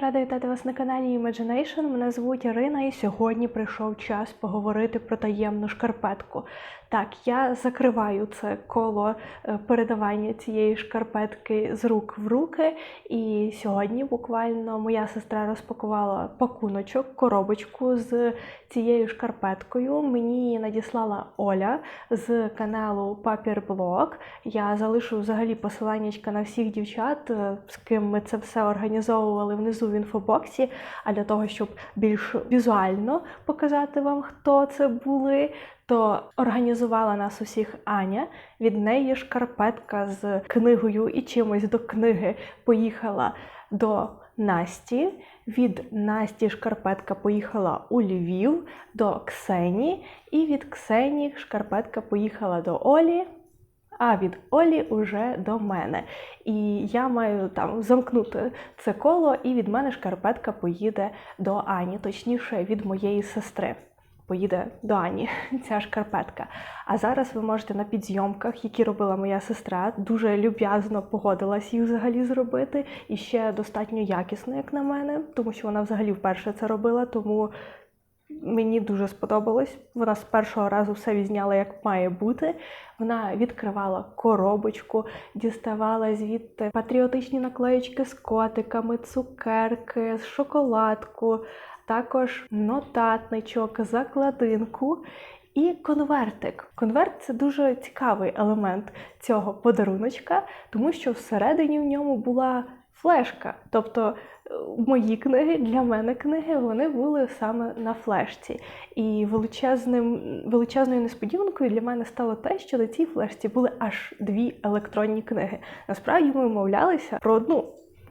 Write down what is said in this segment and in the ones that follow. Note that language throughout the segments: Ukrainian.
Рада вітати вас на каналі Imagination. Мене звуть Ірина, і сьогодні прийшов час поговорити про таємну шкарпетку. Так, я закриваю це коло е, передавання цієї шкарпетки з рук в руки. І сьогодні буквально моя сестра розпакувала пакуночок, коробочку з цією шкарпеткою. Мені надіслала Оля з каналу Папірблок. Я залишу взагалі посиланнячка на всіх дівчат, е, з ким ми це все організовували внизу в інфобоксі. А для того, щоб більш візуально показати вам, хто це були, то організувала нас усіх Аня. Від неї шкарпетка з книгою і чимось до книги поїхала до Насті. Від Насті шкарпетка поїхала у Львів до Ксені, і від Ксені шкарпетка поїхала до Олі. А від Олі уже до мене. І я маю там замкнути це коло, і від мене шкарпетка поїде до Ані, точніше, від моєї сестри. Поїде до Ані ця шкарпетка. А зараз ви можете на підзйомках, які робила моя сестра, дуже люб'язно погодилась їх взагалі зробити. І ще достатньо якісно, як на мене, тому що вона взагалі вперше це робила. Тому Мені дуже сподобалось. Вона з першого разу все відзняла, як має бути. Вона відкривала коробочку, діставала звідти патріотичні наклеєчки з котиками, цукерки, шоколадку, також нотатничок, закладинку. І конвертик. Конверт це дуже цікавий елемент цього подаруночка, тому що всередині в ньому була флешка. Тобто мої книги, для мене книги, вони були саме на флешці. І величезним, величезною несподіванкою для мене стало те, що на цій флешці були аж дві електронні книги. Насправді ми умовлялися про одну.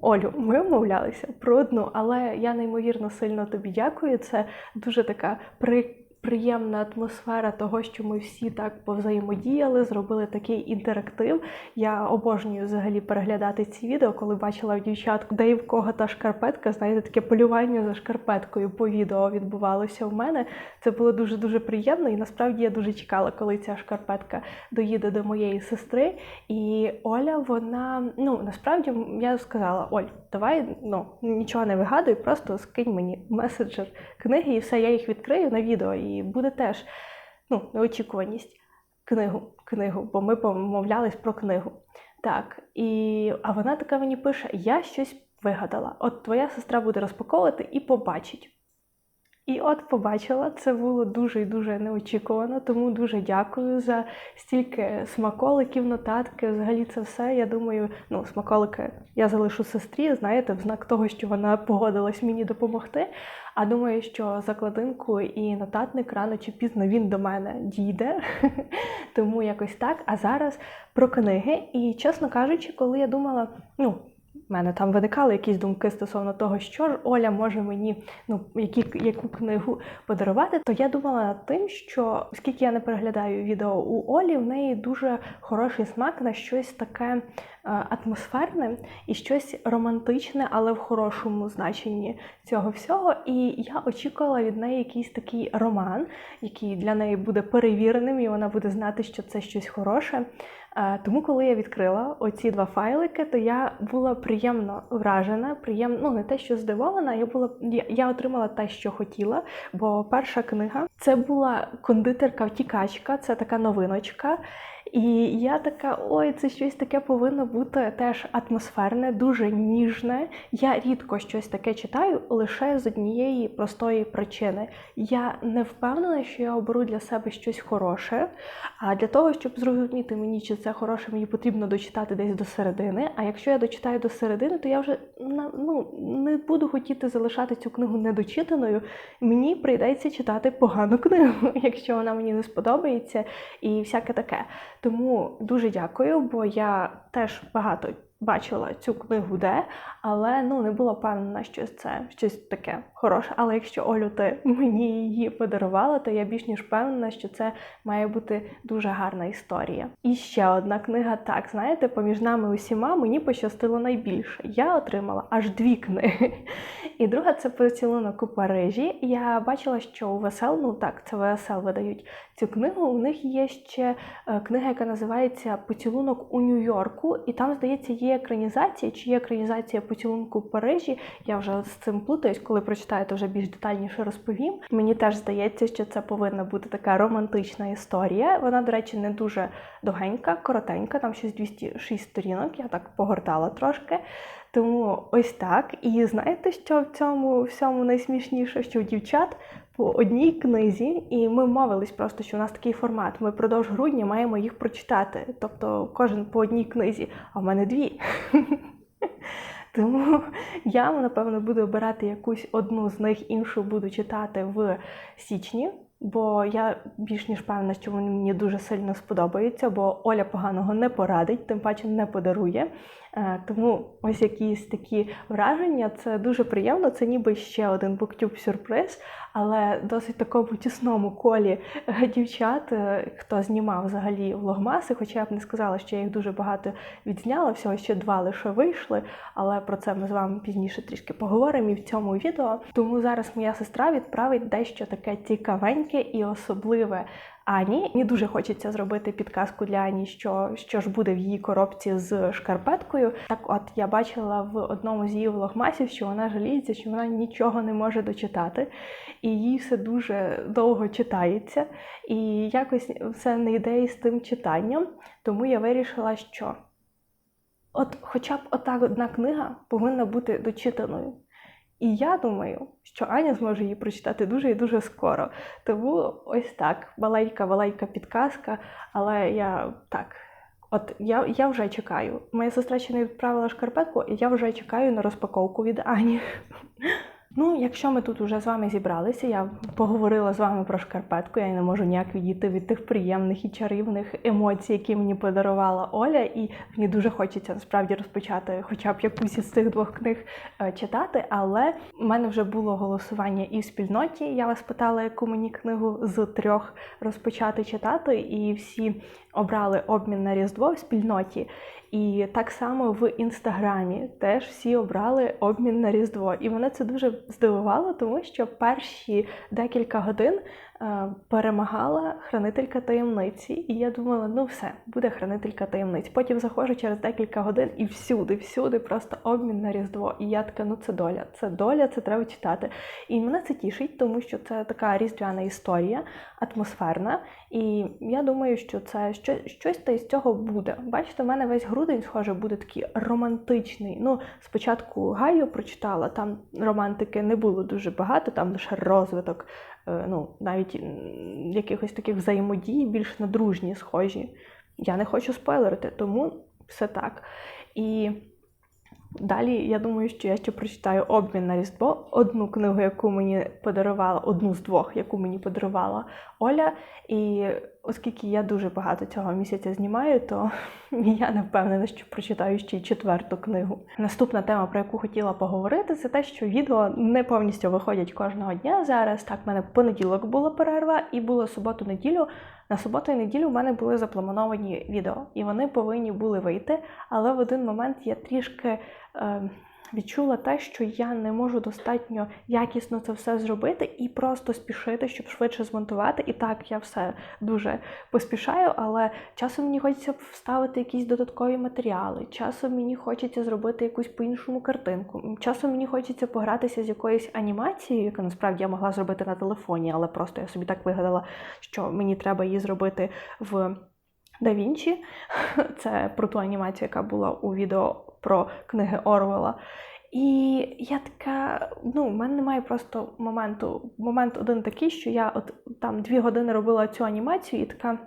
Олю, ми вмовлялися про одну, але я неймовірно сильно тобі дякую. Це дуже така при приємна атмосфера того, що ми всі так повзаємодіяли, зробили такий інтерактив. Я обожнюю взагалі переглядати ці відео, коли бачила в дівчат, де і в кого та шкарпетка. Знаєте, таке полювання за шкарпеткою по відео відбувалося в мене. Це було дуже дуже приємно, і насправді я дуже чекала, коли ця шкарпетка доїде до моєї сестри. І Оля, вона ну насправді я сказала: Оль, давай ну нічого не вигадуй, просто скинь мені меседжер книги, і все, я їх відкрию на відео. І буде теж ну, неочікуваність книгу, книгу, бо ми помовлялись про книгу. Так, і а вона така мені пише: Я щось вигадала. От твоя сестра буде розпаковувати і побачить. І от побачила, це було дуже і дуже неочікувано, тому дуже дякую за стільки смаколиків, нотатки. Взагалі це все. Я думаю, ну, смаколики я залишу сестрі, знаєте, в знак того, що вона погодилась мені допомогти. А думаю, що закладинку і нотатник рано чи пізно він до мене дійде. Тому якось так. А зараз про книги. І, чесно кажучи, коли я думала, ну. У мене там виникали якісь думки стосовно того, що ж Оля може мені ну які, яку книгу подарувати, то я думала над тим, що оскільки я не переглядаю відео у Олі, в неї дуже хороший смак на щось таке е, атмосферне і щось романтичне, але в хорошому значенні цього всього. І я очікувала від неї якийсь такий роман, який для неї буде перевіреним, і вона буде знати, що це щось хороше. Е, тому, коли я відкрила оці два файлики, то я була приємно вражена, приємно, ну не те, що здивована, я була я, отримала те, що хотіла. Бо перша книга це була кондитерка-втікачка, це така новиночка. І я така, ой, це щось таке повинно бути теж атмосферне, дуже ніжне. Я рідко щось таке читаю лише з однієї простої причини. Я не впевнена, що я оберу для себе щось хороше. А для того, щоб зрозуміти мені, чи це хороше, мені потрібно дочитати десь до середини. А якщо я дочитаю до середини, то я вже ну, не буду хотіти залишати цю книгу недочитаною. Мені прийдеться читати погану книгу, якщо вона мені не сподобається, і всяке таке. Тому дуже дякую, бо я теж багато бачила цю книгу де, але ну не була впевнена, що це щось таке хороша. Але якщо Олю, ти мені її подарувала, то я більш ніж впевнена, що це має бути дуже гарна історія. І ще одна книга. Так, знаєте, поміж нами усіма мені пощастило найбільше. Я отримала аж дві книги. І друга це поцілунок у Парижі. Я бачила, що у ВСЛ, ну так, це ВСЛ видають цю книгу. У них є ще е, книга, яка називається Поцілунок у Нью-Йорку, і там, здається, є екранізація, чи є екранізація поцілунку у Парижі. Я вже з цим плутаюсь, коли прочитаєте, вже більш детальніше розповім. Мені теж здається, що це повинна бути така романтична історія. Вона, до речі, не дуже довгенька, коротенька, там щось 206 сторінок. Я так погортала трошки. Тому ось так. І знаєте, що в цьому всьому найсмішніше, що у дівчат по одній книзі, і ми мовились просто, що у нас такий формат. Ми впродовж грудня маємо їх прочитати. Тобто кожен по одній книзі, а в мене дві. Тому я, напевно, буду обирати якусь одну з них, іншу буду читати в січні, бо я більш ніж певна, що вони мені дуже сильно сподобаються, бо Оля поганого не порадить, тим паче не подарує. Е, Тому ось якісь такі враження, це дуже приємно. Це ніби ще один буктюб сюрприз, але досить такому тісному колі е, дівчат, е, хто знімав взагалі влогмаси, хоча я б не сказала, що я їх дуже багато відзняла, всього ще два лише вийшли, але про це ми з вами пізніше трішки поговоримо і в цьому відео. Тому зараз моя сестра відправить дещо таке цікавеньке і особливе Ані. Мені дуже хочеться зробити підказку для Ані, що що ж буде в її коробці з шкарпеткою. Так, от я бачила в одному з її влогмасів, що вона жаліється, що вона нічого не може дочитати, і їй все дуже довго читається. І якось все не йде із тим читанням. Тому я вирішила, що от хоча б отак одна книга повинна бути дочитаною. І я думаю, що Аня зможе її прочитати дуже і дуже скоро. Тому ось так, маленька-маленька підказка, але я так. От я я вже чекаю. Моя сестра ще не відправила шкарпетку, і я вже чекаю на розпаковку від Ані. Ну, якщо ми тут вже з вами зібралися, я поговорила з вами про шкарпетку, я не можу ніяк відійти від тих приємних і чарівних емоцій, які мені подарувала Оля, і мені дуже хочеться насправді розпочати хоча б якусь із цих двох книг е, читати. Але в мене вже було голосування і в спільноті. Я вас питала, яку мені книгу з трьох розпочати читати, і всі обрали обмін на різдво в спільноті. І так само в інстаграмі теж всі обрали обмін на Різдво. І мене це дуже здивувало, тому що перші декілька годин перемагала хранителька таємниці, і я думала, ну все, буде хранителька таємниць. Потім заходжу через декілька годин і всюди, всюди просто обмін на Різдво. І я така, ну це доля, це доля, це треба читати. І мене це тішить, тому що це така різдвяна історія, атмосферна. І я думаю, що це щось, щось та із цього буде. Бачите, в мене весь грудень, схоже, буде такий романтичний. Ну, спочатку Гаю прочитала, там романтики не було дуже багато, там лише розвиток. Е, ну, навіть якихось таких взаємодій більш на дружні схожі. Я не хочу спойлерити, тому все так. І Далі я думаю, що я ще прочитаю обмін на Різдво, одну книгу, яку мені подарувала, одну з двох, яку мені подарувала Оля. І оскільки я дуже багато цього місяця знімаю, то я не впевнена, що прочитаю ще й четверту книгу. Наступна тема, про яку хотіла поговорити, це те, що відео не повністю виходять кожного дня зараз. Так, в мене понеділок була перерва, і було суботу-неділю. На суботу і неділю в мене були заплановані відео, і вони повинні були вийти. Але в один момент я трішки е, відчула те, що я не можу достатньо якісно це все зробити і просто спішити, щоб швидше змонтувати. І так я все дуже поспішаю, але часом мені хочеться вставити якісь додаткові матеріали, часом мені хочеться зробити якусь по-іншому картинку. Часом мені хочеться погратися з якоюсь анімацією, яку насправді я могла зробити на телефоні, але просто я собі так вигадала, що мені треба її зробити в. Вінчі, це про ту анімацію, яка була у відео про книги Орвела. І я така, ну, в мене немає просто моменту. Момент один такий, що я от там дві години робила цю анімацію, і така.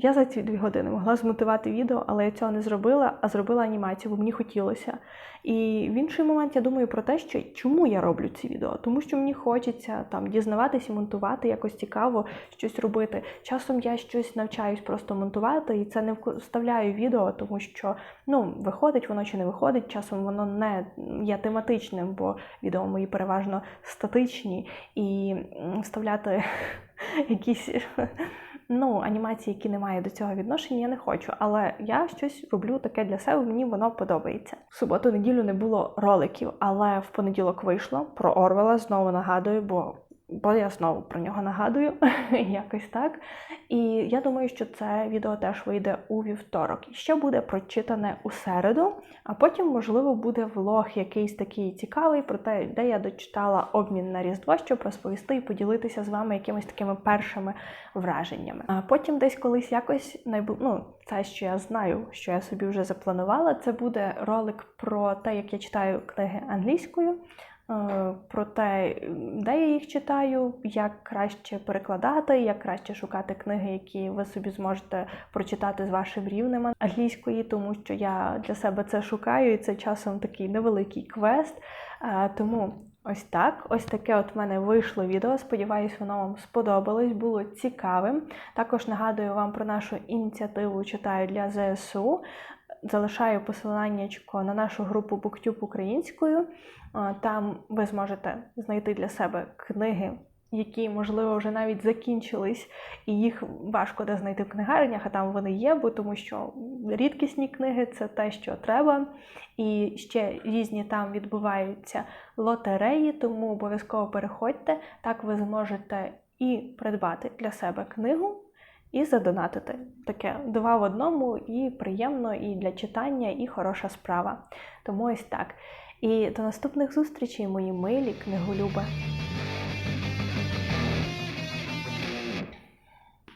Я за ці дві години могла змонтувати відео, але я цього не зробила, а зробила анімацію, бо мені хотілося. І в інший момент я думаю про те, що чому я роблю ці відео? Тому що мені хочеться там дізнаватися, монтувати, якось цікаво щось робити. Часом я щось навчаюсь просто монтувати, і це не вставляю відео, тому що ну виходить воно чи не виходить. Часом воно не є тематичним, бо відео мої переважно статичні, і вставляти якісь ну, анімації, які не мають до цього відношення, я не хочу. Але я щось роблю таке для себе, мені воно подобається. В суботу, неділю не було роликів, але в понеділок вийшло про Орвела. Знову нагадую, бо. Бо я знову про нього нагадую, якось так. І я думаю, що це відео теж вийде у вівторок. І ще буде прочитане у середу, а потім, можливо, буде влог якийсь такий цікавий про те, де я дочитала обмін на Різдво, щоб розповісти і поділитися з вами якимись такими першими враженнями. А потім десь колись якось найбу... ну, це, що я знаю, що я собі вже запланувала, це буде ролик про те, як я читаю книги англійською. Е, Про те, де я їх читаю, як краще перекладати, як краще шукати книги, які ви собі зможете прочитати з вашим рівнем англійської, тому що я для себе це шукаю, і це часом такий невеликий квест. Е, Тому ось так, ось таке от в мене вийшло відео. Сподіваюсь, воно вам сподобалось, було цікавим. Також нагадую вам про нашу ініціативу Читаю для ЗСУ. Залишаю посилання на нашу групу BookTube українською. Там ви зможете знайти для себе книги, які, можливо, вже навіть закінчились, і їх важко де знайти в книгарнях, а там вони є, бо тому що рідкісні книги це те, що треба. І ще різні там відбуваються лотереї, тому обов'язково переходьте. Так ви зможете і придбати для себе книгу. І задонатити таке два в одному, і приємно, і для читання, і хороша справа. Тому ось так. І до наступних зустрічей, мої милі книголюби.